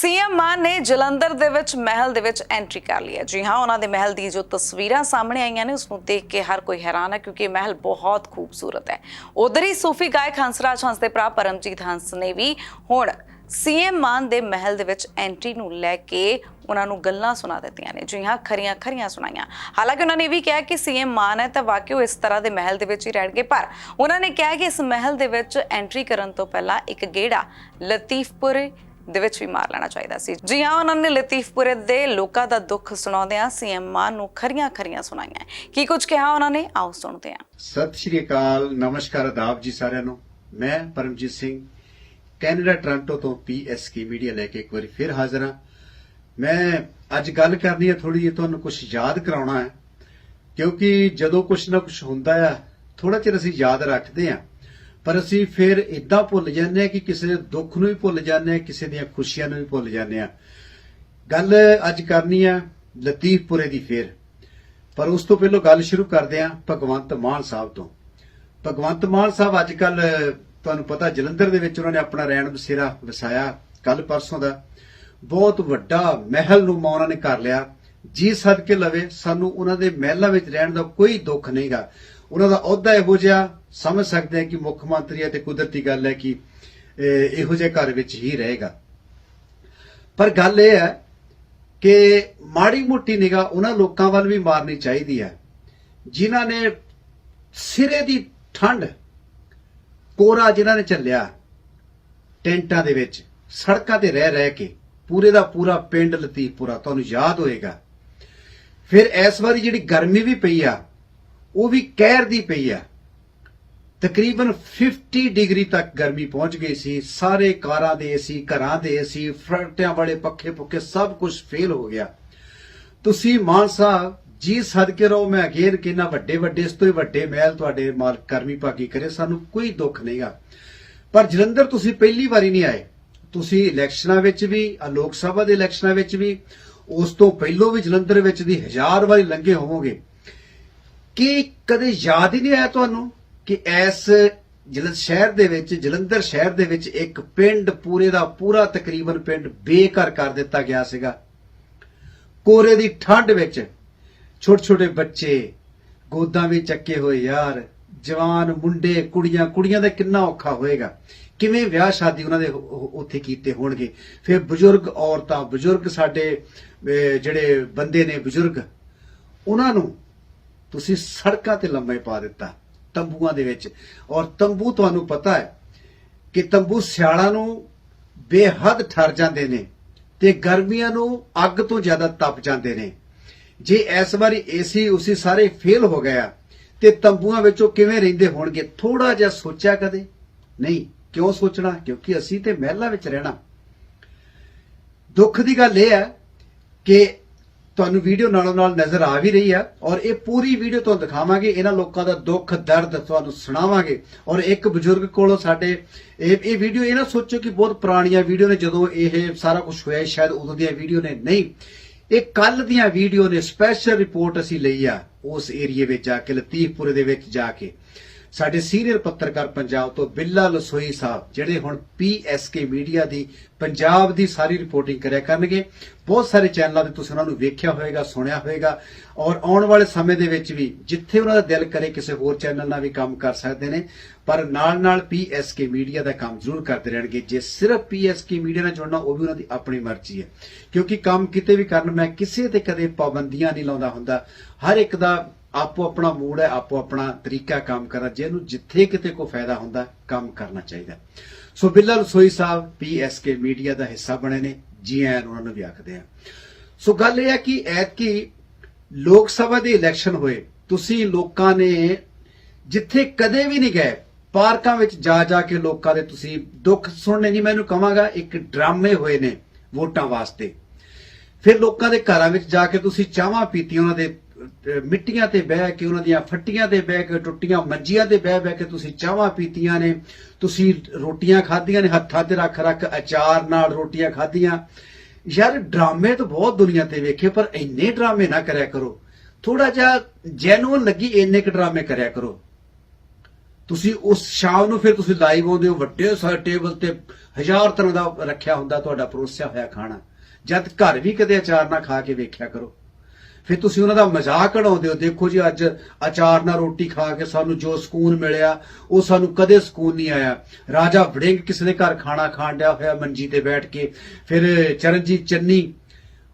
CM ਮਾਨ ਨੇ ਜਲੰਧਰ ਦੇ ਵਿੱਚ ਮਹਿਲ ਦੇ ਵਿੱਚ ਐਂਟਰੀ ਕਰ ਲਈ ਹੈ। ਜੀ ਹਾਂ, ਉਹਨਾਂ ਦੇ ਮਹਿਲ ਦੀ ਜੋ ਤਸਵੀਰਾਂ ਸਾਹਮਣੇ ਆਈਆਂ ਨੇ ਉਸ ਨੂੰ ਦੇਖ ਕੇ ਹਰ ਕੋਈ ਹੈਰਾਨ ਹੈ ਕਿਉਂਕਿ ਇਹ ਮਹਿਲ ਬਹੁਤ ਖੂਬਸੂਰਤ ਹੈ। ਉਧਰ ਹੀ ਸੂਫੀ ਗਾਇਕ ਹੰਸਰਾਜ ਹੰਸ ਦੇ ਭਰਾ ਪਰਮਜੀਤ ਹੰਸ ਨੇ ਵੀ ਹੁਣ ਸੀਐਮ ਮਾਨ ਦੇ ਮਹਿਲ ਦੇ ਵਿੱਚ ਐਂਟਰੀ ਨੂੰ ਲੈ ਕੇ ਉਹਨਾਂ ਨੂੰ ਗੱਲਾਂ ਸੁਣਾ ਦਿੱਤੀਆਂ ਨੇ। ਜੀ ਹਾਂ, ਖਰੀਆਂ ਖਰੀਆਂ ਸੁਣਾਈਆਂ। ਹਾਲਾਂਕਿ ਉਹਨਾਂ ਨੇ ਇਹ ਵੀ ਕਿਹਾ ਕਿ ਸੀਐਮ ਮਾਨ ਹੈ ਤਾਂ ਵਾਕਿਓ ਇਸ ਤਰ੍ਹਾਂ ਦੇ ਮਹਿਲ ਦੇ ਵਿੱਚ ਹੀ ਰਹਿਣਗੇ, ਪਰ ਉਹਨਾਂ ਨੇ ਕਿਹਾ ਕਿ ਇਸ ਮਹਿਲ ਦੇ ਵਿੱਚ ਐਂਟਰੀ ਕਰਨ ਤੋਂ ਪਹਿਲਾਂ ਇੱਕ ਗੇੜਾ ਲਤੀਫਪੁਰ ਦੇ ਵਿੱਚ ਵੀ ਮਾਰ ਲੈਣਾ ਚਾਹੀਦਾ ਸੀ। ਜੀ ਹਾਂ, ਉਹਨਾਂ ਨੇ ਲਤੀਫਪੁਰੇ ਦੇ ਲੋਕਾਂ ਦਾ ਦੁੱਖ ਸੁਣਾਉਂਦਿਆਂ ਸੀਐਮ ਮਾਨ ਨੂੰ ਖਰੀਆਂ ਖਰੀਆਂ ਸੁਣਾਈਆਂ। ਕੀ ਕੁਝ ਕਿਹਾ ਉਹਨਾਂ ਨੇ? ਆਓ ਸੁਣਦੇ ਹਾਂ। ਸਤਿ ਸ਼੍ਰੀ ਅਕਾਲ, ਨਮਸਕਾਰ ਆਦਾਬ ਜੀ ਸਾਰਿਆਂ ਨੂੰ। ਮੈਂ ਪਰਮਜੀਤ ਸਿੰਘ, ਕੈਨੇਡਾ, ਟੋਰਾਂਟੋ ਤੋਂ ਪੀਐਸਕੇ ਮੀਡੀਆ ਲੈ ਕੇ ਇੱਕ ਵਾਰੀ ਫਿਰ ਹਾਜ਼ਰ ਹਾਂ। ਮੈਂ ਅੱਜ ਗੱਲ ਕਰਨੀ ਹੈ ਥੋੜੀ ਜਿਹੀ ਤੁਹਾਨੂੰ ਕੁਝ ਯਾਦ ਕਰਾਉਣਾ ਹੈ। ਕਿਉਂਕਿ ਜਦੋਂ ਕੁਝ ਨਾ ਕੁਝ ਹੁੰਦਾ ਹੈ ਥੋੜਾ ਚਿਰ ਅਸੀਂ ਯਾਦ ਰੱਖਦੇ ਹਾਂ। ਪਰ ਅਸੀਂ ਫਿਰ ਇਦਾਂ ਭੁੱਲ ਜਾਂਦੇ ਹਾਂ ਕਿ ਕਿਸੇ ਦੇ ਦੁੱਖ ਨੂੰ ਵੀ ਭੁੱਲ ਜਾਂਦੇ ਹਾਂ, ਕਿਸੇ ਦੀਆਂ ਖੁਸ਼ੀਆਂ ਨੂੰ ਵੀ ਭੁੱਲ ਜਾਂਦੇ ਹਾਂ। ਗੱਲ ਅੱਜ ਕਰਨੀ ਹੈ ਲਤੀਫਪੁਰੇ ਦੀ ਫੇਰ। ਪਰ ਉਸ ਤੋਂ ਪਹਿਲਾਂ ਗੱਲ ਸ਼ੁਰੂ ਕਰਦੇ ਹਾਂ ਭਗਵੰਤ ਮਾਨ ਸਾਹਿਬ ਤੋਂ। ਭਗਵੰਤ ਮਾਨ ਸਾਹਿਬ ਅੱਜ ਕੱਲ ਤੁਹਾਨੂੰ ਪਤਾ ਜਲੰਧਰ ਦੇ ਵਿੱਚ ਉਹਨਾਂ ਨੇ ਆਪਣਾ ਰੈਣ ਬਸੇਰਾ ਵਸਾਇਆ ਕੱਲ ਪਰਸੋਂ ਦਾ। ਬਹੁਤ ਵੱਡਾ ਮਹਿਲ ਨੂੰ ਉਹਨਾਂ ਨੇ ਕਰ ਲਿਆ। ਜੀ ਸਦਕੇ ਲਵੇ, ਸਾਨੂੰ ਉਹਨਾਂ ਦੇ ਮਹਿਲਾਂ ਵਿੱਚ ਰਹਿਣ ਦਾ ਕੋਈ ਦੁੱਖ ਨਹੀਂਗਾ। ਉਹਨਾਂ ਦਾ ਅਹੁਦਾ ਇਹੋ ਜਿਹਾ ਸਮਝ ਸਕਦੇ ਹਾਂ ਕਿ ਮੁੱਖ ਮੰਤਰੀ ਹੈ ਤੇ ਕੁਦਰਤੀ ਗੱਲ ਹੈ ਕਿ ਇਹੋ ਜਿਹੇ ਘਰ ਵਿੱਚ ਹੀ ਰਹੇਗਾ। ਪਰ ਗੱਲ ਇਹ ਹੈ ਕਿ ਮਾੜੀ ਮੋਟੀ ਨਿਗਾਹ ਉਹਨਾਂ ਲੋਕਾਂ ਵੱਲ ਵੀ ਮਾਰਨੀ ਚਾਹੀਦੀ ਹੈ, ਜਿਨ੍ਹਾਂ ਨੇ ਸਿਰੇ ਦੀ ਠੰਡ ਕੋਰਾ ਜਿਨ੍ਹਾਂ ਨੇ ਚੱਲਿਆ ਟੈਂਟਾਂ ਦੇ ਵਿੱਚ, ਸੜਕਾਂ ਤੇ ਰਹਿ ਰਹਿ ਕੇ, ਪੂਰੇ ਦਾ ਪੂਰਾ ਪਿੰਡ ਲਤੀਫਪੁਰਾ, ਤੁਹਾਨੂੰ ਯਾਦ ਹੋਏਗਾ। ਫਿਰ ਇਸ ਵਾਰੀ ਜਿਹੜੀ ਗਰਮੀ ਵੀ ਪਈ ਆ, ਉਹ ਵੀ ਕਹਿਰ ਦੀ ਪਈ ਆ। ਤਕਰੀਬਨ 50 ਡਿਗਰੀ ਤੱਕ ਗਰਮੀ ਪਹੁੰਚ ਗਈ ਸੀ। ਸਾਰੇ ਕਾਰਾਂ ਦੇ ਏਸੀ ਘਰਾਂ ਦੇ ਏਸੀ ਫਰੰਟਿਆਂ ਵਾਲੇ ਪੱਖੇ ਪੁੱਖੇ ਸਭ ਕੁਝ ਫੇਲ ਹੋ ਗਿਆ। ਤੁਸੀਂ ਮਾਨ ਸਾਹਿਬ ਜੀ ਸਦਕੇ ਰਹੋ, ਮੈਂ ਅਗੇਰ ਕਿੰਨਾ ਵੱਡੇ ਵੱਡੇ, ਇਸ ਤੋਂ ਹੀ ਵੱਡੇ ਮਹਿਲ ਤੁਹਾਡੇ ਮਾਲਕ ਕਰਮੀ ਭਾਗੀ ਕਰੇ, ਸਾਨੂੰ ਕੋਈ ਦੁੱਖ ਨਹੀਂਗਾ। ਪਰ ਜਲੰਧਰ ਤੁਸੀਂ ਪਹਿਲੀ ਵਾਰੀ ਨਹੀਂ ਆਏ। ਤੁਸੀਂ ਇਲੈਕਸ਼ਨਾਂ ਵਿੱਚ ਵੀ ਲੋਕ ਸਭਾ ਦੇ ਇਲੈਕਸ਼ਨਾਂ ਵਿੱਚ ਵੀ, ਉਸ ਤੋਂ ਪਹਿਲਾਂ ਵੀ ਜਲੰਧਰ ਵਿੱਚ ਦੀ ਹਜ਼ਾਰ ਵਾਰੀ ਲੰਘੇ ਹੋਵੋਗੇ। ਕਿ ਕਦੇ ਯਾਦ ਹੀ ਨਹੀਂ ਆਇਆ ਤੁਹਾਨੂੰ? ਕਿ ਇਸ ਜਲੰਧਰ ਸ਼ਹਿਰ ਦੇ ਵਿੱਚ, ਜਲੰਧਰ ਸ਼ਹਿਰ ਦੇ ਵਿੱਚ ਇੱਕ ਪਿੰਡ ਪੂਰੇ ਦਾ ਪੂਰਾ ਤਕਰੀਬਨ ਪਿੰਡ ਬੇਘਰ ਕਰ ਦਿੱਤਾ ਗਿਆ ਸੀਗਾ। ਕੋਰੇ ਦੀ ਠੰਡ ਵਿੱਚ ਛੋਟੇ ਛੋਟੇ ਬੱਚੇ, ਗੋਦਾਂ ਵਿੱਚ ਚੱਕੇ ਹੋਏ ਯਾਰ, ਜਵਾਨ ਮੁੰਡੇ, ਕੁੜੀਆਂ ਕੁੜੀਆਂ ਦਾ ਕਿੰਨਾ ਔਖਾ ਹੋਏਗਾ। ਕਿਵੇਂ ਵਿਆਹ ਸ਼ਾਦੀ ਉਹਨਾਂ ਦੇ ਉੱਥੇ ਕੀਤੇ ਹੋਣਗੇ? ਫਿਰ ਬਜ਼ੁਰਗ ਔਰਤਾਂ, ਬਜ਼ੁਰਗ ਸਾਡੇ ਜਿਹੜੇ ਬੰਦੇ ਨੇ ਬਜ਼ੁਰਗ, ਉਹਨਾਂ ਨੂੰ ਤੁਸੀਂ ਸੜਕਾਂ ਤੇ ਲੰਮੇ ਪਾ ਦਿੱਤਾ। ਤੰਬੂਆਂ ਦੇ ਵਿੱਚ। ਔਰ ਤੰਬੂ ਤੁਹਾਨੂੰ ਪਤਾ ਹੈ ਕਿ ਤੰਬੂ ਸਿਆਲਾਂ ਨੂੰ ਬੇਹੱਦ ਠਰ ਜਾਂਦੇ ਨੇ ਤੇ ਗਰਮੀਆਂ ਨੂੰ ਅੱਗ ਤੋਂ ਜ਼ਿਆਦਾ ਤਪ ਜਾਂਦੇ ਨੇ। ਜੇ ਇਸ ਵਾਰੀ ਏਸੀ, ਉਸੇ ਸਾਰੇ ਫੇਲ ਹੋ ਗਿਆ ਤੇ ਤੰਬੂਆਂ ਵਿੱਚੋਂ ਕਿਵੇਂ ਰਹਿੰਦੇ ਹੋਣਗੇ? ਥੋੜਾ ਜਿਹਾ ਸੋਚਿਆ ਕਦੇ? ਨਹੀਂ। ਕਿਉਂ ਸੋਚਣਾ? ਕਿਉਂਕਿ ਅਸੀਂ ਤੇ ਮਹਿਲਾਂ ਵਿੱਚ ਰਹਿਣਾ। ਦੁੱਖ ਦੀ ਗੱਲ ਇਹ ਹੈ ਕਿ ਤੁਹਾਨੂੰ ਵੀਡੀਓ ਨਾਲੋਂ ਨਾਲ ਨਜ਼ਰ ਆ ਵੀ ਰਹੀ ਹੈ ਔਰ ਇਹ ਪੂਰੀ ਵੀਡੀਓ ਤੁਹਾਨੂੰ ਦਿਖਾਵਾਂਗੇ। ਇਹਨਾਂ ਲੋਕਾਂ ਦਾ ਦੁੱਖ, ਦਰਦ ਤੁਹਾਨੂੰ ਸੁਣਾਵਾਂਗੇ। ਔਰ ਇੱਕ ਬਜ਼ੁਰਗ ਕੋਲੋਂ ਸਾਡੇ ਇਹ ਇਹ ਵੀਡੀਓ, ਇਹ ਨਾ ਸੋਚੋ ਕਿ ਬਹੁਤ ਪੁਰਾਣੀਆਂ ਵੀਡੀਓ ਨੇ, ਜਦੋਂ ਇਹ ਸਾਰਾ ਕੁਝ ਹੋਇਆ, ਸ਼ਾਇਦ ਉਦੋਂ ਦੀਆਂ ਵੀਡੀਓ ਨੇ। ਨਹੀਂ, ਇਹ ਕੱਲ ਦੀਆਂ ਵੀਡੀਓ ਨੇ ਸਪੈਸ਼ਲ ਰਿਪੋਰਟ ਅਸੀਂ ਲਈ ਆ ਉਸ ਏਰੀਏ ਵਿੱਚ ਜਾ ਕੇ, ਲਤੀਫਪੁਰੇ ਦੇ ਵਿੱਚ ਜਾ ਕੇ। ਸਾਡੇ ਸੀਨੀਅਰ ਪੱਤਰਕਾਰ ਪੰਜਾਬ ਤੋਂ ਬਿੱਲਾ ਲਸੋਈ ਸਾਹਿਬ, ਜਿਹੜੇ ਹੁਣ ਪੀਐਸਕੇ ਮੀਡੀਆ ਦੀ ਪੰਜਾਬ ਦੀ ਸਾਰੀ ਰਿਪੋਰਟਿੰਗ ਕਰਿਆ ਕਰਨਗੇ। ਬਹੁਤ ਸਾਰੇ ਚੈਨਲਾਂ ਤੇ ਤੁਸੀਂ ਉਹਨਾਂ ਨੂੰ ਵੇਖਿਆ ਹੋਵੇਗਾ, ਸੁਣਿਆ ਹੋਵੇਗਾ। ਔਰ ਆਉਣ ਵਾਲੇ ਸਮੇਂ ਦੇ ਵਿੱਚ ਵੀ ਜਿੱਥੇ ਉਹਨਾਂ ਦਾ ਦਿਲ ਕਰੇ ਕਿਸੇ ਹੋਰ ਚੈਨਲ ਨਾਲ ਵੀ ਕੰਮ ਕਰ ਸਕਦੇ ਨੇ, ਪਰ ਨਾਲ ਨਾਲ ਪੀਐਸਕੇ ਮੀਡੀਆ ਦਾ ਕੰਮ ਜ਼ਰੂਰ ਕਰਦੇ ਰਹਿਣਗੇ। ਜੇ ਸਿਰਫ ਪੀਐਸਕੇ ਮੀਡੀਆ ਨਾਲ ਜੁੜਨਾ, ਉਹ ਵੀ ਉਹਨਾਂ ਦੀ ਆਪਣੀ ਮਰਜ਼ੀ ਹੈ। ਕਿਉਂਕਿ ਕੰਮ ਕਿਤੇ ਵੀ ਕਰਨ, ਮੈਂ ਕਿਸੇ ਤੇ ਕਦੇ ਪਾਬੰਦੀਆਂ ਨਹੀਂ ਲਾਉਂਦਾ ਹੁੰਦਾ। ਹਰ ਇੱਕ ਦਾ ਆਪੋ ਆਪਣਾ ਮੂਡ ਹੈ, ਆਪੋ ਆਪਣਾ ਤਰੀਕਾ ਕੰਮ ਕਰਨ, ਜਿਹਨੂੰ ਜਿੱਥੇ ਕਿਤੇ ਕੋਈ ਫਾਇਦਾ ਹੁੰਦਾ, ਕੰਮ ਕਰਨਾ ਚਾਹੀਦਾ ਸੋ ਬਿੱਲਾ ਰਸੋਈ ਸਾਹਿਬ ਪੀਐਸਕੇ ਮੀਡੀਆ ਦਾ ਹਿੱਸਾ ਬਣੇ ਨੇ, ਜੀ ਆਇਆਂ ਨੂੰ ਉਹਨਾਂ ਨੂੰ ਵੀ ਆਖਦੇ ਆ ਸੋ ਗੱਲ ਇਹ ਹੈ ਕਿ ਐਤਕੀ ਲੋਕ ਸਭਾ ਦੇ ਇਲੈਕਸ਼ਨ ਹੋਏ, ਤੁਸੀਂ ਲੋਕਾਂ ਨੇ ਜਿੱਥੇ ਕਦੇ ਵੀ ਨਹੀਂ ਗਏ, ਪਾਰਕਾਂ ਵਿੱਚ ਜਾ ਜਾ ਕੇ ਲੋਕਾਂ ਦੇ ਤੁਸੀਂ ਦੁੱਖ ਸੁਣਨੇ ਨਹੀਂ ਮੈਨੂੰ ਕਹਾਂਗਾ, ਇੱਕ ਡਰਾਮੇ ਹੋਏ ਨੇ ਵੋਟਾਂ ਵਾਸਤੇ। ਫਿਰ ਲੋਕਾਂ ਦੇ ਘਰਾਂ ਵਿੱਚ ਜਾ ਕੇ ਤੁਸੀਂ ਚਾਹਾਂ ਪੀਤੀਆਂ, ਉਹਨਾਂ ਦੇ ਮਿੱਟੀਆਂ ਤੇ ਬਹਿ ਕੇ, ਉਹਨਾਂ ਦੀਆਂ ਫੱਟੀਆਂ ਤੇ ਬਹਿ ਕੇ, ਟੁੱਟੀਆਂ ਮੰਜੀਆਂ ਤੇ ਬਹਿ ਬਹਿ ਕੇ ਤੁਸੀਂ ਚਾਹਾਂ ਪੀਤੀਆਂ ਨੇ, ਤੁਸੀਂ ਰੋਟੀਆਂ ਖਾਧੀਆਂ ਨੇ, ਹੱਥਾਂ ਤੇ ਰੱਖ ਰੱਖ ਅਚਾਰ ਨਾਲ ਰੋਟੀਆਂ ਖਾਧੀਆਂ। ਯਾਰ, ਡਰਾਮੇ ਤਾਂ ਬਹੁਤ ਦੁਨੀਆ ਤੇ ਵੇਖੇ, ਪਰ ਇੰਨੇ ਡਰਾਮੇ ਨਾ ਕਰਿਆ ਕਰੋ। ਥੋੜਾ ਜਿਹਾ ਜੈਨੂਨ ਲੱਗੀ, ਇੰਨੇ ਕੁ ਡਰਾਮੇ ਕਰਿਆ ਕਰੋ। ਤੁਸੀਂ ਉਸ ਸ਼ਾਮ ਨੂੰ ਫਿਰ ਤੁਸੀਂ ਲਾਈਵ ਆਉਂਦੇ ਹੋ, ਵੱਡੇ ਸਾਰੇ ਟੇਬਲ ਤੇ ਹਜ਼ਾਰ ਤਰ੍ਹਾਂ ਦਾ ਰੱਖਿਆ ਹੁੰਦਾ, ਤੁਹਾਡਾ ਪਰੋਸਿਆ ਹੋਇਆ ਖਾਣਾ। ਜਦ ਘਰ ਵੀ ਕਦੇ ਅਚਾਰ ਨਾ ਖਾ ਕੇ ਵੇਖਿਆ ਕਰੋ। ਫਿਰ ਤੁਸੀਂ ਉਹਨਾਂ ਦਾ ਮਜ਼ਾਕ ਉਡਾਉਂਦੇ ਹੋ, ਦੇਖੋ ਜੀ ਅੱਜ ਅਚਾਰ ਨਾਲ ਰੋਟੀ ਖਾ ਕੇ ਸਾਨੂੰ ਜੋ ਸਕੂਨ ਮਿਲਿਆ, ਉਹ ਸਾਨੂੰ ਕਦੇ ਸਕੂਨ ਨਹੀਂ ਆਇਆ। ਰਾਜਾ ਵੜਿੰਗ ਕਿਸੇ ਦੇ ਘਰ ਖਾਣਾ ਖਾਣ ਡਿਆ ਹੋਇਆ ਮੰਜੀ ਤੇ ਬੈਠ ਕੇ, ਫਿਰ ਚਰਨਜੀਤ ਚੰਨੀ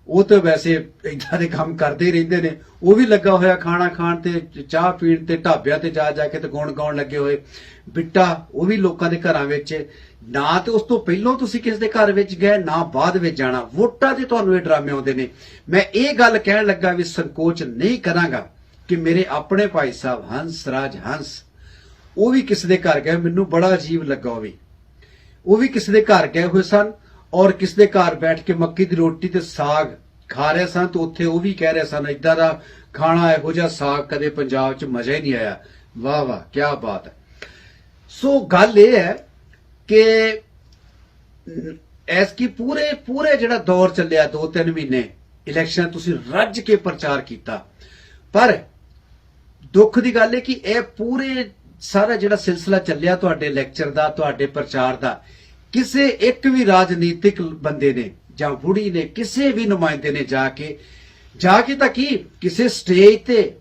ਉਹ ਤਾਂ ਵੈਸੇ ਇਦਾਂ ਦੇ ਕੰਮ ਕਰਦੇ ਹੀ ਰਹਿੰਦੇ ਨੇ। ਉਹ ਵੀ ਲੱਗਾ ਹੋਇਆ ਖਾਣਾ ਖਾਣ ਤੇ, ਚਾਹ ਪੀਣ ਤੇ, ਢਾਬਿਆਂ ਤੇ ਜਾ ਜਾ ਕੇ ਤੇ ਗੁਣ ਗਾਉਣ ਲੱਗੇ ਹੋਏ। ਬਿੱਟਾ, ਉਹ ਵੀ ਲੋਕਾਂ ਦੇ ਘਰਾਂ ਵਿੱਚ। ਨਾ ਤੇ ਉਸ ਤੋਂ ਪਹਿਲਾਂ ਤੁਸੀਂ ਕਿਸ ਦੇ ਘਰ ਵਿੱਚ ਗਏ, ਨਾ ਬਾਅਦ ਵਿੱਚ ਜਾਣਾ। ਵੋਟਾਂ ਤੇ ਤੁਹਾਨੂੰ ਇਹ ਡਰਾਮੇ ਆਉਂਦੇ ਨੇ। ਮੈਂ ਇਹ ਗੱਲ ਕਹਿਣ ਲੱਗਾ ਵੀ ਸੰਕੋਚ ਨਹੀਂ ਕਰਾਂਗਾ ਕਿ ਮੇਰੇ ਆਪਣੇ ਭਾਈ ਸਾਹਿਬ ਹੰਸ, ਰਾਜ ਹੰਸ, ਉਹ ਵੀ ਕਿਸੇ ਦੇ ਘਰ ਗਏ। ਮੈਨੂੰ ਬੜਾ ਅਜੀਬ ਲੱਗਾ ਉਹ ਵੀ। ਉਹ ਵੀ ਕਿਸੇ ਦੇ ਘਰ ਗਏ ਹੋਏ ਸਨ। ਔਰ ਕਿਸੇ ਦੇ ਘਰ ਬੈਠ ਕੇ ਮੱਕੀ ਦੀ ਰੋਟੀ ਤੇ ਸਾਗ ਖਾ ਰਹੇ ਸਨ ਤੇ ਉੱਥੇ ਉਹ ਵੀ ਕਹਿ ਰਹੇ ਸਨ ਇਦਾਂ ਦਾ ਖਾਣਾ ਇਹੋ ਜਿਹਾ ਸਾਗ ਕਦੇ ਪੰਜਾਬ 'ਚ ਮਜ਼ਾ ਹੀ ਨਹੀਂ ਆਇਆ। ਵਾਹ ਵਾਹ ਕੀ ਬਾਤ ਹੈ। ਸੋ ਗੱਲ ਇਹ ਹੈ ਕਿ ਐਸ ਕੀ ਪੂਰੇ ਪੂਰੇ ਜਿਹੜਾ ਦੌਰ ਚੱਲਿਆ 2-3 ਮਹੀਨੇ, ਇਲੈਕਸ਼ਨ ਤੁਸੀਂ ਰੱਜ ਕੇ ਪ੍ਰਚਾਰ ਕੀਤਾ। ਪਰ ਦੁੱਖ ਦੀ ਗੱਲ ਹੈ ਕਿ ਇਹ ਪੂਰੇ ਸਾਰਾ ਜਿਹੜਾ ਸਿਲਸਿਲਾ ਚੱਲਿਆ ਤੁਹਾਡੇ ਲੈਕਚਰ ਦਾ, ਤੁਹਾਡੇ ਪ੍ਰਚਾਰ ਦਾ ਕਿਸੇ ਇੱਕ ਵੀ ਰਾਜਨੀਤਿਕ ਬੰਦੇ ਨੇ ਜਾਂ ਬੁੜੀ ਨੇ ਕਿਸੇ ਵੀ ਨੁਮਾਇੰਦੇ ਨੇ ਜਾ ਕੇ ਜਾ ਕੇ ਤਾਂ ਕੀ, ਕਿਸੇ ਸਟੇਜ ਤੇ,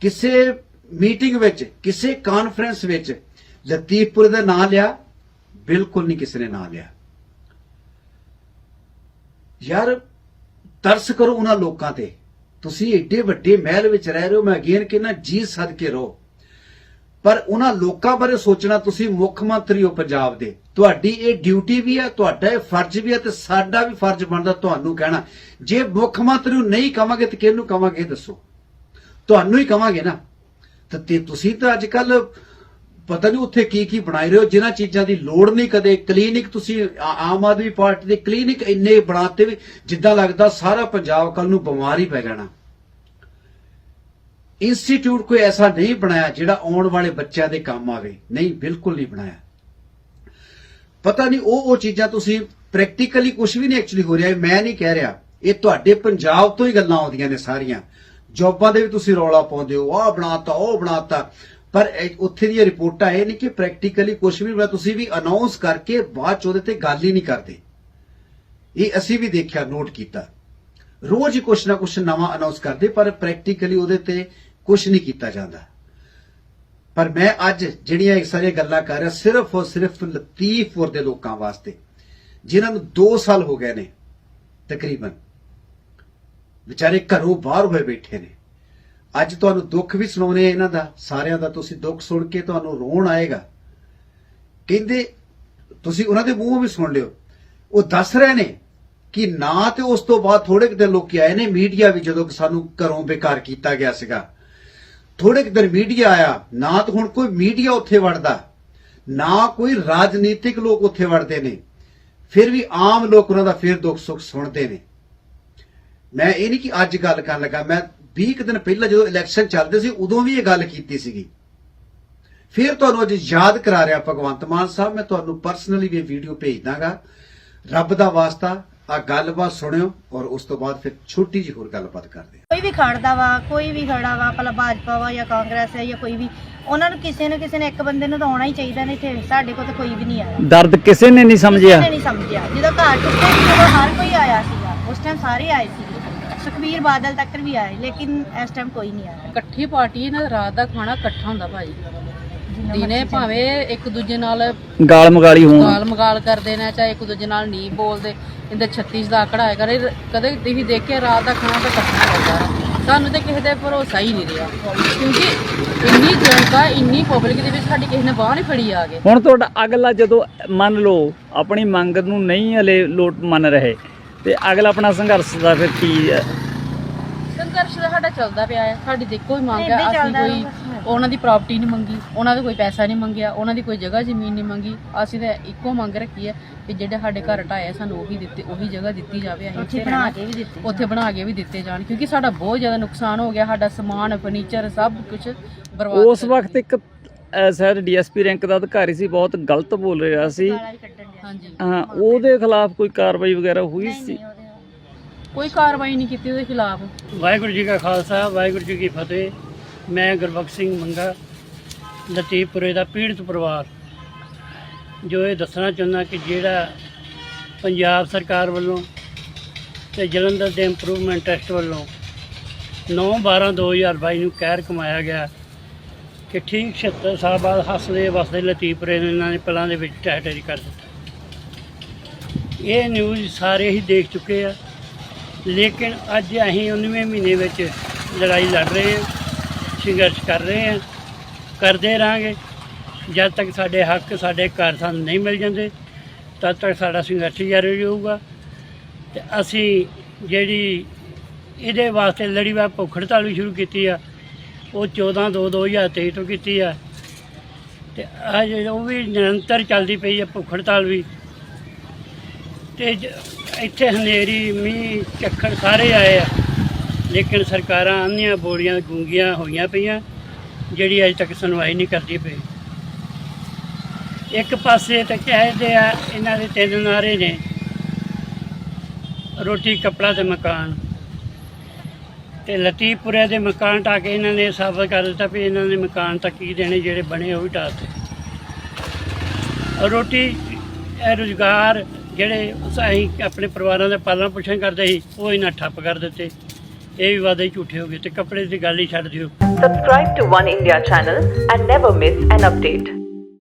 ਕਿਸੇ ਮੀਟਿੰਗ ਵਿੱਚ, ਕਿਸੇ ਕਾਨਫਰੰਸ ਵਿੱਚ ਲਤੀਫਪੁਰ ਦਾ ਨਾਂ ਲਿਆ, ਬਿਲਕੁਲ ਨਹੀਂ ਕਿਸੇ ਨੇ ਨਾਂ ਲਿਆ। ਯਾਰ, ਤਰਸ ਕਰੋ ਉਹਨਾਂ ਲੋਕਾਂ ਤੇ। ਤੁਸੀਂ ਏਡੇ ਵੱਡੇ ਮਹਿਲ ਵਿੱਚ ਰਹਿ ਰਹੇ ਹੋ, ਮੈਂ ਅਗੇਨ ਕਹਿੰਦਾ, ਜੀ ਸਦਕੇ ਰਹੋ। ਪਰ ਉਹਨਾਂ ਲੋਕਾਂ ਬਾਰੇ ਸੋਚਣਾ ਤੁਸੀਂ ਮੁੱਖ ਮੰਤਰੀ ਹੋ ਪੰਜਾਬ ਦੇ। ਤੁਹਾਡੀ ਇਹ ਡਿਊਟੀ ਵੀ ਹੈ ਤੁਹਾਡਾ ਇਹ ਫਰਜ਼ ਵੀ ਹੈ ਤੇ ਸਾਡਾ ਵੀ ਫਰਜ਼ ਬਣਦਾ ਤੁਹਾਨੂੰ ਕਹਿਣਾ। ਜੇ ਮੁੱਖ ਮੰਤਰੀ ਨੂੰ ਨਹੀਂ ਕਵਾਂਗੇ ਤੇ ਕਿਹਨੂੰ ਕਵਾਂਗੇ ਇਹ ਦੱਸੋ? ਤੁਹਾਨੂੰ ਹੀ ਕਵਾਂਗੇ ਨਾ। ਤੇ ਤੁਸੀਂ ਤਾਂ ਅੱਜ ਕੱਲ ਪਤਾ ਨਹੀਂ ਉੱਥੇ ਕੀ ਕੀ ਬਣਾਈ ਰਹੇ ਹੋ, ਜਿਨ੍ਹਾਂ ਚੀਜ਼ਾਂ ਦੀ ਲੋੜ ਨਹੀਂ ਕਦੇ। ਕਲੀਨਿਕ ਤੁਸੀਂ ਆਮ ਆਦਮੀ ਪਾਰਟੀ ਦੇ ਕਲੀਨਿਕ ਇੰਨੇ ਬਣਾਤੇ ਵੀ ਜਿੱਦਾਂ ਲੱਗਦਾ ਸਾਰਾ ਪੰਜਾਬ ਕੱਲ ਨੂੰ ਬਿਮਾਰ ਹੀ ਪੈ ਜਾਣਾ। ਇੰਸਟੀਚਿਊਟ ਕੋਈ ਐਸਾ ਨਹੀਂ ਬਣਾਇਆ ਜਿਹੜਾ ਆਉਣ ਵਾਲੇ ਬੱਚਿਆਂ ਦੇ ਕੰਮ ਆਵੇ। ਨਹੀਂ, ਬਿਲਕੁਲ ਨਹੀਂ ਬਣਾਇਆ। ਪਤਾ ਨਹੀਂ ਉਹ ਉਹ ਚੀਜ਼ਾਂ ਤੁਸੀਂ ਪ੍ਰੈਕਟੀਕਲੀ ਕੁਝ ਵੀ ਨਹੀਂ ਐਕਚੁਅਲੀ ਹੋ ਰਿਹਾ ਮੈਂ ਨਹੀਂ ਕਹਿ ਰਿਹਾ। ਇਹ ਤੁਹਾਡੇ ਪੰਜਾਬ ਤੋਂ ਹੀ ਗੱਲਾਂ ਆਉਂਦੀਆਂ ਨੇ ਸਾਰੀਆਂ। ਜੌਬਾਂ ਦੇ ਵੀ ਤੁਸੀਂ ਰੌਲਾ ਪਾਉਂਦੇ ਹੋ, ਆਹ ਬਣਾਤਾ, ਉਹ ਬਣਾਤਾ। ਪਰ ਉੱਥੇ ਦੀਆਂ ਰਿਪੋਰਟਾਂ ਇਹ ਨਹੀਂ ਕਿ ਪ੍ਰੈਕਟੀਕਲੀ ਕੁਝ ਵੀ ਹੋਇਆ, ਤੁਸੀਂ ਵੀ ਅਨਾਉਂਸ ਕਰਕੇ ਬਾਅਦ ਚ ਉਹਦੇ ਤੇ ਗੱਲ ਹੀ ਨਹੀਂ ਕਰਦੇ। ਇਹ ਅਸੀਂ ਵੀ ਦੇਖਿਆ ਨੋਟ ਕੀਤਾ। ਰੋਜ਼ ਹੀ ਕੁਛ ਨਾ ਕੁਛ ਨਵਾਂ ਅਨਾਉਂਸ ਕਰਦੇ, ਪਰ ਪ੍ਰੈਕਟੀਕਲੀ ਉਹਦੇ ਤੇ ਕੁਛ ਨਹੀਂ ਕੀਤਾ ਜਾਂਦਾ। ਪਰ ਮੈਂ ਅੱਜ ਜਿਹੜੀਆਂ ਇਹ ਸਾਰੀਆਂ ਗੱਲਾਂ ਕਰ ਰਿਹਾ, ਸਿਰਫ ਔਰ ਸਿਰਫ ਲਤੀਫਪੁਰ ਦੇ ਲੋਕਾਂ ਵਾਸਤੇ, ਜਿਨ੍ਹਾਂ ਨੂੰ 2 ਸਾਲ ਹੋ ਗਏ ਨੇ, ਤਕਰੀਬਨ। ਵਿਚਾਰੇ ਘਰੋਂ ਬਾਹਰ ਹੋਏ ਬੈਠੇ ਨੇ। ਅੱਜ ਤੁਹਾਨੂੰ ਦੁੱਖ ਵੀ ਸੁਣਾਉਣੇ ਇਹਨਾਂ ਦਾ, ਸਾਰਿਆਂ ਦਾ ਤੁਸੀਂ ਦੁੱਖ ਸੁਣ ਕੇ ਤੁਹਾਨੂੰ ਰੋਣ ਆਏਗਾ। ਕਹਿੰਦੇ, ਤੁਸੀਂ ਉਹਨਾਂ ਦੇ ਮੂੰਹੋਂ ਵੀ ਸੁਣ ਲਿਓ। ਉਹ ਦੱਸ ਰਹੇ ਨੇ ਕਿ ਨਾ ਤੇ ਉਸ ਤੋਂ ਬਾਅਦ ਥੋੜੇ ਕੁ ਦਿਨ ਲੋਕੀ ਆਏ ਨੇ ਮੀਡੀਆ ਵੀ ਜਦੋਂ ਸਾਨੂੰ ਘਰੋਂ ਬੇਕਾਰ ਕੀਤਾ ਗਿਆ ਸੀਗਾ। ਥੋੜੇ ਦਿਨ ਮੀਡੀਆ ਆਇਆ, ਨਾ ਤਾਂ ਹੁਣ ਕੋਈ ਮੀਡੀਆ ਉੱਥੇ ਵੜਦਾ, ਨਾ ਕੋਈ ਰਾਜਨੀਤਿਕ ਲੋਕ ਉੱਥੇ ਵੜਦੇ ਨੇ, ਫਿਰ ਵੀ ਆਮ ਲੋਕ ਉਹਨਾਂ ਦਾ ਫਿਰ ਦੁੱਖ ਸੁੱਖ ਸੁਣਦੇ ਨੇ। ਮੈਂ ਇਹ ਨਹੀਂ ਕਿ ਅੱਜ ਗੱਲ ਕਰਨ ਲੱਗਾ, ਮੈਂ 20 ਕੁ ਦਿਨ ਪਹਿਲਾਂ ਜਦੋਂ ਇਲੈਕਸ਼ਨ ਚੱਲਦੇ ਸੀ, ਉਦੋਂ ਵੀ ਇਹ ਗੱਲ ਕੀਤੀ ਸੀਗੀ। ਫਿਰ ਤੁਹਾਨੂੰ ਅੱਜ ਯਾਦ ਕਰਾ ਰਿਹਾ ਭਗਵੰਤ ਮਾਨ ਸਾਹਿਬ, ਮੈਂ ਤੁਹਾਨੂੰ ਪਰਸਨਲੀ ਵੀ ਵੀਡੀਓ ਭੇਜ ਦਾਂਗਾ। ਰੱਬ ਦਾ ਵਾਸਤਾ ਆ ਗੱਲਬਾਤ ਸੁਣਿਓ ਔਰ ਉਸ ਤੋਂ ਬਾਅਦ ਫਿਰ ਛੋਟੀ ਜਿਹੀ ਹੋਰ ਗੱਲਬਾਤ ਕਰਦੇ ਹਾਂ। ਕੋਈ ਵੀ ਖੜਦਾ ਵਾ ਕੋਈ ਵੀ ਖੜਾ ਵਾ ਭਲਾ ਭਾਜਪਾ ਵਾ ਜਾਂ ਕਾਂਗਰਸ ਹੈ ਜਾਂ ਕੋਈ ਵੀ ਉਹਨਾਂ ਨੂੰ ਕਿਸੇ ਨਾ ਕਿਸੇ ਨੇ ਇੱਕ ਬੰਦੇ ਨੂੰ ਤਾਂ ਆਉਣਾ ਹੀ ਚਾਹੀਦਾ ਨੇ ਇੱਥੇ ਸਾਡੇ ਕੋਲ ਤਾਂ ਕੋਈ ਵੀ ਨਹੀਂ ਆਇਆ। ਦਰਦ ਕਿਸੇ ਨੇ ਨਹੀਂ ਸਮਝਿਆ। ਕਿਸੇ ਨੇ ਨਹੀਂ ਸਮਝਿਆ। ਜਦੋਂ ਘਰ ਟੁੱਟੇ ਸੀ ਉਦੋਂ ਹਰ ਕੋਈ ਆਇਆ ਸੀਗਾ। ਉਸ ਟਾਈਮ ਸਾਰੇ ਆਏ ਸੀ। ਸੁਖਬੀਰ ਬਾਦਲ ਤੱਕ ਵੀ ਆਏ ਲੇਕਿਨ ਇਸ ਟਾਈਮ ਕੋਈ ਨਹੀਂ ਆਇਆ। ਇਕੱਠੀ ਪਾਰਟੀ ਨਾਲ ਰਾਤ ਦਾ ਖਾਣਾ ਇਕੱਠਾ ਹੁੰਦਾ ਜਿੰਨਾ ਦਿਨੇ ਭਾਵੇਂ ਇੱਕ ਦੂਜੇ ਨਾਲ ਗਾਲ ਮਗਾਲੀ ਹੋਣ। ਗਾਲ ਮਗਾਲ ਕਰਦੇ ਨੇ ਚਾਹੇ ਇੱਕ ਦੂਜੇ ਨਾਲ ਨਹੀਂ ਬੋਲਦੇ ਇਹਦੇ 36 ਦਾ ਆਕੜਾ ਹੈ ਕਰੇ। ਕਦੇ ਤੁਸੀਂ ਦੇਖਿਆ ਰਾਤ ਦਾ ਖਾਣਾ ਤਾਂ ਇਕੱਠਾ ਹੁੰਦਾ ਸਾਨੂੰ ਤੇ ਕਿਸੇ ਦੇ ਭਰੋਸਾ ਹੀ ਨਹੀਂ ਰਿਹਾ। ਕਿਉਂਕਿ ਇੰਨੀ ਜਨਤਾ ਇੰਨੀ ਪਬਲਿਕ ਦੇ ਵਿੱਚ ਸਾਡੀ ਕਿਸੇ ਨੇ ਬਾਹ ਨਹੀਂ ਫੜੀ ਆ ਕੇ। ਹੁਣ ਤੁਹਾਡਾ ਅਗਲਾ ਜਦੋਂ ਮੰਨ ਲਓ ਆਪਣੀ ਮੰਗ ਨੂੰ ਨਹੀਂ ਹਲੇ ਲੋਟ ਮੰਨ ਰਹੇ ਤੇ ਅਗਲਾ ਆਪਣਾ ਸੰਘਰਸ਼ ਦਾ ਫਿਰ ਕੀ ਹੈ? ਸੰਘਰਸ਼ ਤਾਂ ਸਾਡਾ ਚੱਲਦਾ ਪਿਆ ਹੈ ਸਾਡੀ ਦੇਖੋ ਹੀ ਮੰਗ ਹੀ ਅਸੀਂ ਕੋਈ। ਉਹਨਾਂ ਦੀ ਪ੍ਰਾਪਰਟੀ ਨਹੀਂ ਮੰਗੀ ਉਹਨਾਂ ਦਾ ਕੋਈ ਪੈਸਾ ਨਹੀਂ ਮੰਗਿਆ ਉਹਨਾਂ ਦੀ ਕੋਈ ਜਗ੍ਹਾ ਜ਼ਮੀਨ ਨਹੀਂ ਮੰਗੀ ਅਸੀਂ ਤਾਂ ਇੱਕੋ ਮੰਗ ਰੱਖੀ ਹੈ ਕਿ ਜਿਹੜੇ ਸਾਡੇ ਘਰ ਢਾਏ ਆ, ਸਾਨੂੰ ਉਹੀ ਦਿੱਤੇ ਉਹੀ ਜਗ੍ਹਾ ਦਿੱਤੀ ਜਾਵੇ ਅਸੀਂ ਉੱਥੇ ਬਣਾ ਰਹਿਣਾ। ਕੇ ਵੀ ਦਿੱਤੇ ਉੱਥੇ ਬਣਾ ਕੇ ਵੀ ਦਿੱਤੇ ਜਾਣ ਕਿਉਂਕਿ ਸਾਡਾ ਬਹੁਤ ਜ਼ਿਆਦਾ ਨੁਕਸਾਨ ਹੋ ਗਿਆ ਸਾਡਾ ਸਮਾਨ ਫਰਨੀਚਰ ਸਭ ਕੁਝ ਬਰਬਾਦ ਉਸ ਵਕਤ। ਇੱਕ ਸ਼ਾਇਦ ਡੀਐਸਪੀ ਰੈਂਕ ਦਾ ਅਧਿਕਾਰੀ ਸੀ ਬਹੁਤ ਗਲਤ ਬੋਲ ਰਿਹਾ ਸੀ ਹਾਂ ਉਹਦੇ ਖਿਲਾਫ ਕੋਈ ਕਾਰਵਾਈ ਵਗੈਰਾ ਹੋਈ ਸੀ। ਕੋਈ ਕਾਰਵਾਈ ਨਹੀਂ ਕੀਤੀ ਉਹਦੇ ਖਿਲਾਫ। ਵਾਹਿਗੁਰੂ ਜੀ ਕਾ ਖਾਲਸਾ, ਵਾਹਿਗੁਰੂ ਜੀ ਕੀ ਫਤਿਹ। ਮੈਂ ਗੁਰਬਖਸ਼ ਸਿੰਘ ਮੰਗਾ ਲਤੀਫਪੁਰੇ ਦਾ ਪੀੜਤ ਪਰਿਵਾਰ। ਜੋ ਇਹ ਦੱਸਣਾ ਚਾਹੁੰਦਾ ਕਿ ਜਿਹੜਾ ਪੰਜਾਬ ਸਰਕਾਰ ਵੱਲੋਂ ਤੇ ਜਲੰਧਰ ਦੇ ਇੰਪਰੂਵਮੈਂਟ ਟੈਸਟ ਵੱਲੋਂ 9/12/2022 ਨੂੰ ਕਹਿਰ ਕਮਾਇਆ ਗਿਆ ਕਿ ਠੀਕ 76 ਸਾਲ ਬਾਅਦ ਹੱਸਦੇ ਵਸਦੇ ਲਤੀਫਪੁਰੇ ਨੂੰ ਇਹਨਾਂ ਨੇ ਪਲਾਂ ਦੇ ਵਿੱਚ ਟੈਟਰੀ ਕਰ ਦਿੱਤਾ। ਇਹ ਨਿਊਜ਼ ਸਾਰੇ ਹੀ ਦੇਖ ਚੁੱਕੇ ਆ। ਲੇਕਿਨ ਅੱਜ ਅਸੀਂ 19ਵੇਂ ਮਹੀਨੇ ਵਿੱਚ ਲੜਾਈ ਲੜ ਰਹੇ ਹਾਂ, ਸੰਘਰਸ਼ ਕਰ ਰਹੇ ਹਾਂ, ਕਰਦੇ ਰਹਾਂਗੇ। ਜਦ ਤੱਕ ਸਾਡੇ ਹੱਕ, ਸਾਡੇ ਘਰ ਸਾਨੂੰ ਨਹੀਂ ਮਿਲ ਜਾਂਦੇ, ਤਦ ਤੱਕ ਸਾਡਾ ਸੰਘਰਸ਼ ਜਾਰੀ ਰਹੂਗਾ। ਤੇ ਅਸੀਂ ਜਿਹੜੀ ਇਹਦੇ ਵਾਸਤੇ ਲੜੀਵਾਰ ਭੁੱਖ ਹੜਤਾਲ ਵੀ ਸ਼ੁਰੂ ਕੀਤੀ ਆ, ਉਹ 14 2 2023 ਤੋਂ ਕੀਤੀ ਆ। ਤੇ ਅੱਜ ਉਹ ਵੀ ਨਿਰੰਤਰ ਚੱਲਦੀ ਪਈ ਆ ਭੁੱਖ ਹੜਤਾਲ ਵੀ। ਤੇ ਜ- ਇੱਥੇ ਹਨੇਰੀ, ਮੀਂਹ, ਝੱਖੜ ਸਾਰੇ ਆਏ ਆ। ਲੇਕਿਨ ਸਰਕਾਰਾਂ ਅੰਨੀਆਂ ਬੋਲੀਆਂ ਗੂੰਗੀਆਂ ਹੋਈਆਂ ਪਈਆਂ, ਜਿਹੜੀ ਅਜੇ ਤੱਕ ਸੁਣਵਾਈ ਨਹੀਂ ਕਰਦੀ ਪਈ। ਇੱਕ ਪਾਸੇ ਤਾਂ ਕਹਿੰਦੇ ਆ, ਇਹਨਾਂ ਦੇ ਤਿੰਨ ਨਾਰੇ ਨੇ। ਰੋਟੀ, ਕੱਪੜਾ ਤੇ ਮਕਾਨ। ਤੇ ਲਤੀਫਪੁਰੇ ਦੇ ਮਕਾਨ ਢਾਹ ਕੇ ਇਹਨਾਂ ਨੇ ਸਾਬਤ ਕਰ ਦਿੱਤਾ ਵੀ ਇਹਨਾਂ ਨੇ ਮਕਾਨ ਤਾਂ ਕੀ ਦੇਣੇ, ਜਿਹੜੇ ਬਣੇ ਉਹ ਵੀ ਢਾਹ ਦਿੱਤੇ ਰੋਟੀ, ਇਹ ਰੁਜ਼ਗਾਰ ਜਿਹੜੇ ਅਸੀਂ ਆਪਣੇ ਪਰਿਵਾਰਾਂ ਦਾ ਪਾਲਣ ਪੋਸ਼ਣ ਕਰਦੇ ਸੀ, ਉਹ ਇਹਨਾਂ ਠੱਪ ਕਰ ਦਿੱਤੇ ਇਹ ਵੀ ਵਾਅਦੇ ਝੂਠੇ ਹੋ ਗਏ ਤੇ ਕੱਪੜੇ ਦੀ ਗੱਲ ਹੀ ਛੱਡ ਦਿਓ subscribe to One India channel and never miss an update.